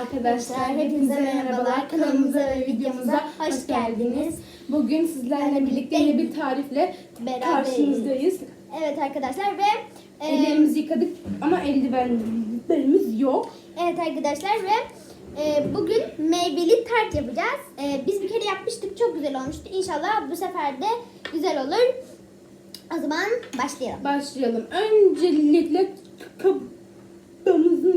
Arkadaşlar hepinize merhabalar. Kanalımıza ve videomuza hoş geldiniz. Bugün sizlerle birlikte yeni bir tarifle Beraberiz. karşınızdayız. Evet arkadaşlar ve e, Ellerimizi yıkadık ama eldivenlerimiz yok. evet arkadaşlar ve e, bugün meyveli tart yapacağız. E, biz bir kere yapmıştık çok güzel olmuştu. İnşallah bu sefer de güzel olur. O zaman başlayalım. Başlayalım. Öncelikle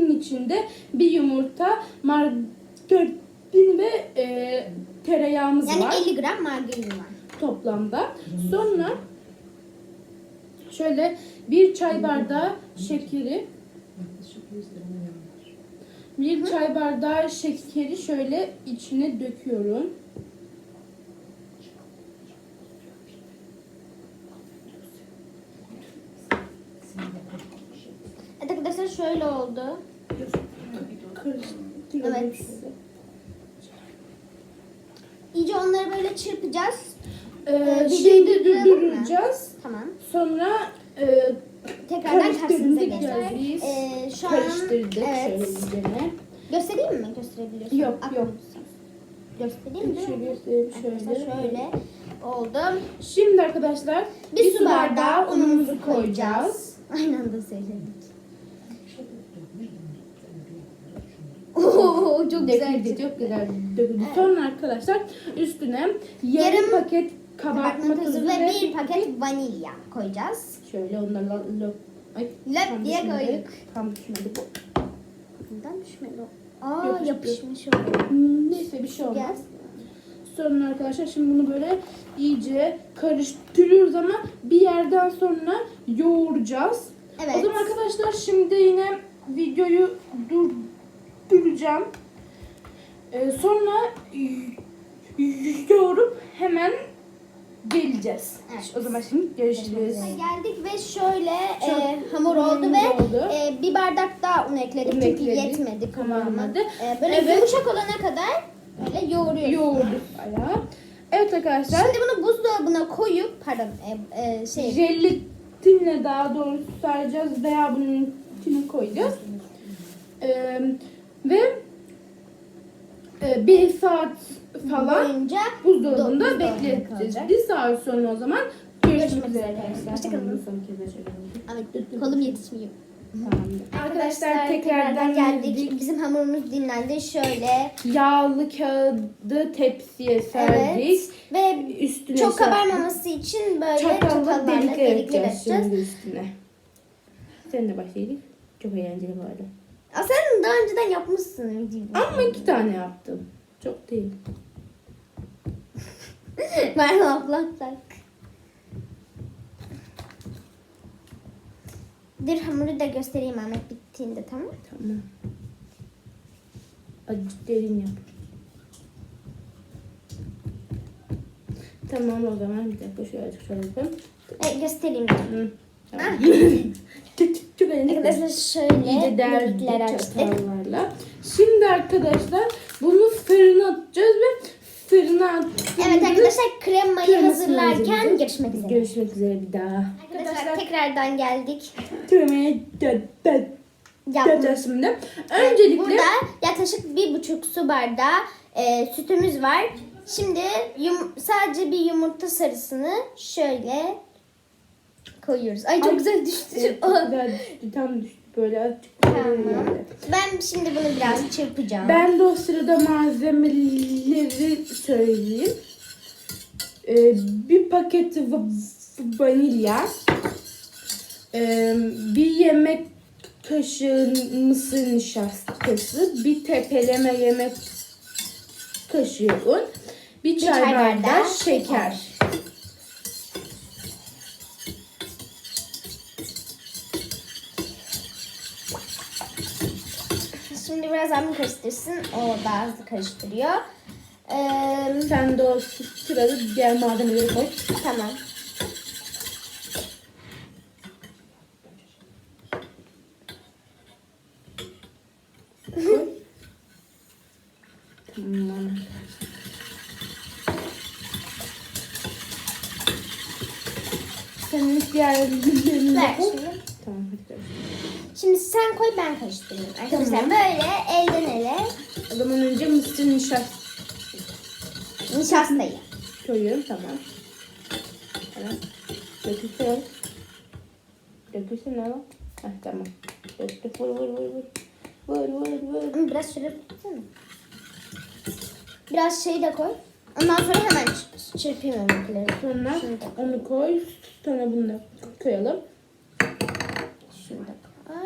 kabımızın içinde bir yumurta, margarin ve e, tereyağımız Yani var 50 gram margarin var. toplamda. Sonra şöyle bir çay bardağı şekeri Bir çay bardağı şekeri şöyle içine döküyorum. Evet arkadaşlar şöyle oldu. Evet. İyice onları böyle çırpacağız. Ee, Ee, durduralım mı? durduracağız. Tamam. Sonra e, Tekrardan karşınıza biz. Ee, şu an karıştırdık evet. şöyle üzerine. Göstereyim mi? Gösterebiliyorsun. Yok, Aklımda yok. Göstereyim mi? Şöyle göstereyim şöyle. şöyle oldu. Şimdi arkadaşlar Bir, su bardağı unumuzu koyacağız. Aynı anda söyledik. Oo çok güzel. Döküldü, çok güzel döküldü. Sonra arkadaşlar üstüne yarım, Yarım paket kabartma tozu ve ve bir paket vanilya koyacağız. şöyle onlarla löp ay Löp diye koyduk. Tam düşmedi bu. Neden düşmedi o? Aa Yapıştı. yapışmış oldu. Hmm, Neyse bir şey olmaz. Sonra arkadaşlar şimdi bunu böyle iyice karıştırıyoruz ama bir yerden sonra yoğuracağız. Evet. O zaman arkadaşlar şimdi yine videoyu durduracağım. Ee, sonra yoğurup hemen geleceğiz. Evet. O zaman şimdi görüşürüz. Geldik ve şöyle Çok e, hamur oldu ve oldu. e, bir bardak daha un ekledik Un çünkü ekledik. yetmedi kıvamı. E, böyle Evet. yumuşak olana kadar böyle yoğuruyoruz. Yoğurduk bayağı. Evet arkadaşlar. Şimdi bunu buzdolabına koyup pardon e, e, şey jelatinle daha doğrusu saracağız veya bunun içine koyacağız. Ee, ve e, bir saat falan boyunca buzdolabında buzdolabında bekleteceğiz. kalacak. Bir saat sonra o zaman görüşmek Görüşmek üzere üzere arkadaşlar. Hoşçakalın. Evet, kolum yetişmiyor. Tamamdır. Arkadaşlar tekrardan geldik. Bizim hamurumuz dinlendi. Şöyle Yağlı kağıdı tepsiye serdik. ve Üstüne çok kabarmaması için böyle Çatalla çatallarla delikler delikler şimdi üstüne. Sen de başlayalım. Çok eğlenceli bu arada. Aa, sen daha önceden yapmışsın videoyu. Ama iki tane yaptım. Çok değil. Ben ablaktak. Dur hamuru da göstereyim Ahmet bittiğinde tamam Tamam. Azıcık derin yap. Tamam o zaman bir dakika şöyle şöyle yapayım. Evet göstereyim. Hı. Tamam. Çok, çok, çok eğlenceli. Arkadaşlar şöyle İyice delikler açtık. çatallarla. Şimdi arkadaşlar bunu fırına atacağız ve fırına attığımızda Evet arkadaşlar kremayı kremasını hazırlarken görüşmek üzere. Görüşmek üzere bir daha. Arkadaşlar tekrardan geldik. Da- Yapma. yapacağız şimdi. Öncelikle Burada yaklaşık bir buçuk su bardağı e, sütümüz var. Şimdi yum- sadece bir yumurta sarısını şöyle koyuyoruz. Ay çok Ay, güzel düştü. Evet, güzel düştü. Tam düştü böyle. Tamam. Ben şimdi bunu biraz çırpacağım. Ben de o sırada malzemeleri söyleyeyim. Ee, bir paket va- vanilya, ee, bir yemek kaşığı mısır nişastası, bir tepeleme yemek kaşığı un, bir çay, çay bardağı, bardağı şeker. Şimdi biraz abim karıştırsın. O daha hızlı karıştırıyor. Ee, Sen de o sırada diğer malzemeleri koy. tamam. Senin de Ver koy. şimdi. Şimdi sen koy ben karıştırayım. Arkadaşlar Tamam. böyle elden ele O zaman önce mısır nişasta Nişastayı. koyuyorum. Tamam. Tamam. Dökülsün. Dökülsün ama. Heh, tamam. Döktü. Vur vur vur vur. Vur vur vur. Ama Biraz şöyle tutsana. Biraz şey de koy. Ondan sonra hemen ç- çırpayım öbürleri. Sonra Şunu da, onu koy. Sonra bunu da koyalım. şunu da koy.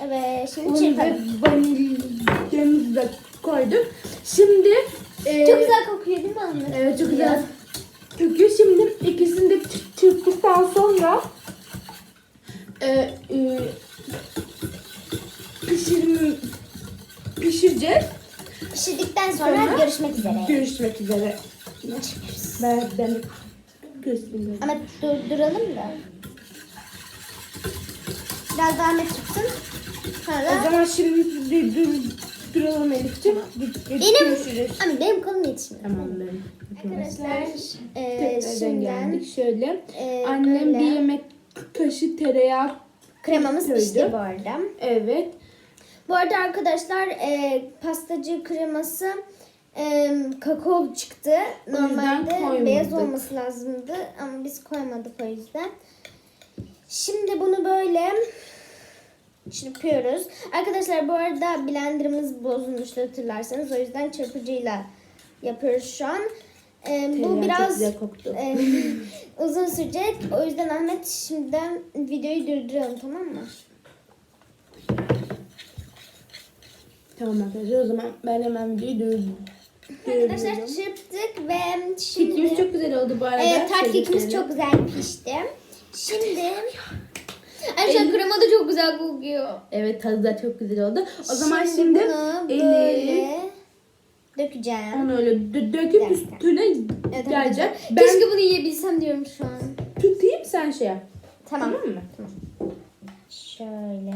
Evet şimdi çırpalım. vanilyamızı da koyduk. Şimdi e, Çok güzel kokuyor değil mi anne? Evet çok güzel. Çünkü şimdi ikisini de çı- çırptıktan sonra e, e, pişirim, pişireceğiz. Pişirdikten sonra, Sonra görüşmek üzere. Görüşmek üzere. Ben, ben göstereyim. Ama durduralım da. Biraz daha tutsun. O Sonra zaman şimdi dur, dur, duralım Elif'ciğim. Benim... ama benim kolum yetişmiyor. Tamam benim. Arkadaşlar e, şimdiden geldik. Şöyle. e, Annem böyle bir yemek kaşığı tereyağı kremamız koydu. pişti bu arada. Evet. Bu arada arkadaşlar e, pastacı kreması e, kakao çıktı. Normalde beyaz olması lazımdı ama biz koymadık o yüzden. Şimdi bunu böyle çırpıyoruz. Arkadaşlar bu arada blenderımız bozulmuştu hatırlarsanız. O yüzden çırpıcıyla yapıyoruz şu an. E, Tereyağı bu biraz e, uzun sürecek. O yüzden Ahmet şimdiden videoyu durduralım tamam mı? Tamam arkadaşlar o zaman ben hemen videoyu durdum. Arkadaşlar çırptık ve şimdi Kekimiz çok güzel oldu bu arada. Evet Şöyle kekimiz çok güzel pişti. Şimdi Arkadaşlar krema da çok güzel kokuyor. Evet tadı da çok güzel oldu. O zaman Şimdi bunu böyle dökeceğim. onu öyle dö- döküp dakika. üstüne Evet, gelecek. arkadaşlar. Ben Keşke bunu yiyebilsem diyorum şu an. tutayım sen şey yap. Tamam. Tamam mı? Şöyle.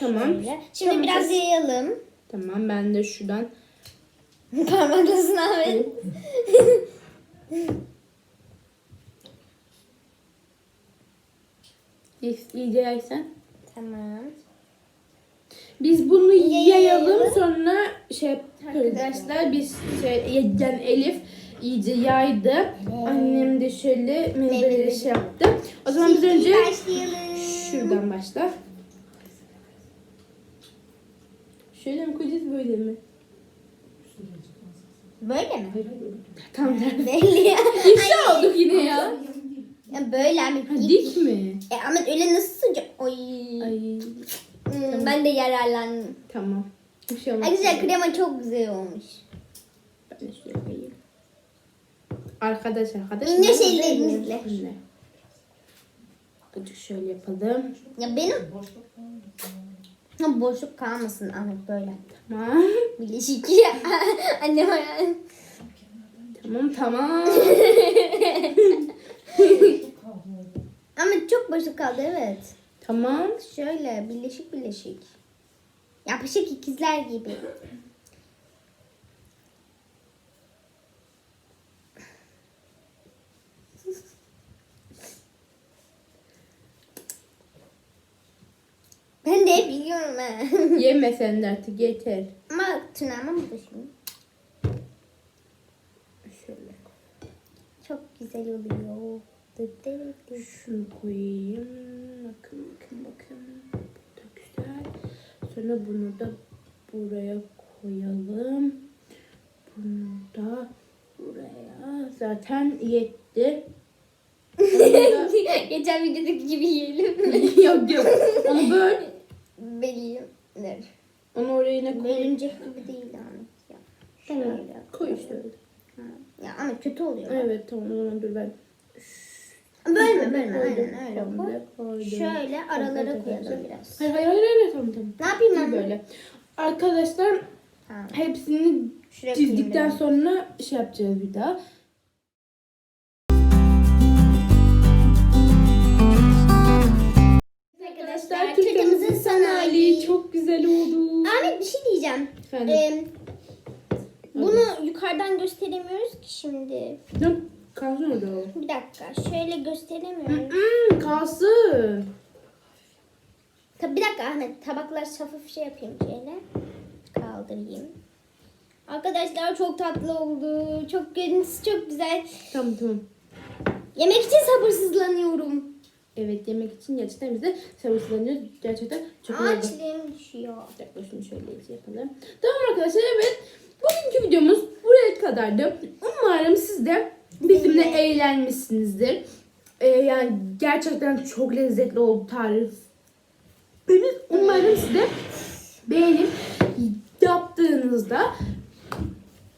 Tamam. Şöyle. Şimdi Tamam, biraz yayalım. Tamam ben de şuradan Parmaklasın Ahmet. iyice yaysan. tamam. Biz bunu Yayalım. sonra şey Arkadaşlar. Biz şey yani Elif iyice yaydı. Annem de şöyle meyveleri şey yaptı. O zaman biz önce şuradan başla. Şöyle mi koyacağız böyle mi? Böyle mi? Tamam. Belli ya. İfşa olduk yine ya. Ya böyle Ahmet. Ha, dik mi? E, Ahmet öyle nasıl sıcak? Oy. Ay Hmm, Ben de yararlandım. tamam. Bir şey olmaz. Arkadaşlar krema çok güzel olmuş. Ben de şuraya koyayım. Arkadaş arkadaş. Ben- şeylerinizle. Azıcık şöyle yapalım. Ya benim Ha, boşluk kalmasın Ahmet böyle. Tamam. Bileşik. Annem. Tamam tamam. Çok boşluk kaldı evet. tamam. Şöyle birleşik birleşik. Yapışık ikizler gibi. Ben de biliyorum ha. Yeme sen de artık yeter. Ama tırnağıma mı düşün? Şöyle. Çok güzel oluyor. Şunu koyayım. Bakın bakın bakın. Bu da güzel. Sonra bunu da buraya koyalım. Bunu da buraya. Zaten yetti. Geçen videodaki gibi yiyelim. yok yok. Onu böl. Belirler. Onu oraya ne koy? Bölünecek gibi değil Ahmet ya. Tamam. Koy işte öyle. Ya ama kötü oluyor. Evet tamam o zaman dur ben. Bölme bölme aynen öyle koydum. Şöyle aralara koyalım biraz. Hayır hayır hayır, hayır tamam tamam. Ne yapayım ben? böyle. Arkadaşlar Tamam. hepsini Şuraya çizdikten biraz. sonra şey yapacağız bir daha. Arkadaşlar Türkçemizin son hali çok güzel oldu. Ahmet bir şey diyeceğim. Efendim? Ee, bunu yukarıdan gösteremiyoruz ki şimdi. Dur, kalsın orada o. Bir dakika şöyle gösteremiyoruz. Hmm, kalsın. Tabii bir dakika Ahmet tabaklar hafif şey yapayım şöyle. Arkadaşlar çok tatlı oldu. Çok görüntüsü çok güzel. Tamam tamam. Yemek için sabırsızlanıyorum. Evet yemek için gerçekten biz de sabırsızlanıyoruz. Gerçekten çok. Ağaçlarım düşüyor. Şunu şöyle yapalım. Tamam arkadaşlar evet. Bugünkü videomuz buraya kadardı. Umarım siz de bizimle eğlenmişsinizdir. Ee, yani gerçekten çok lezzetli oldu tarif. Benim umarım siz de beğenip yaptığınızda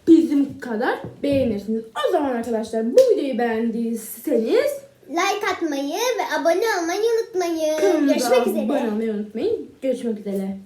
bizim kadar beğenirsiniz. O zaman arkadaşlar bu videoyu beğendiyseniz Like atmayı ve abone olmayı unutmayın. Görüşmek üzere. abone olmayı unutmayın. Görüşmek üzere.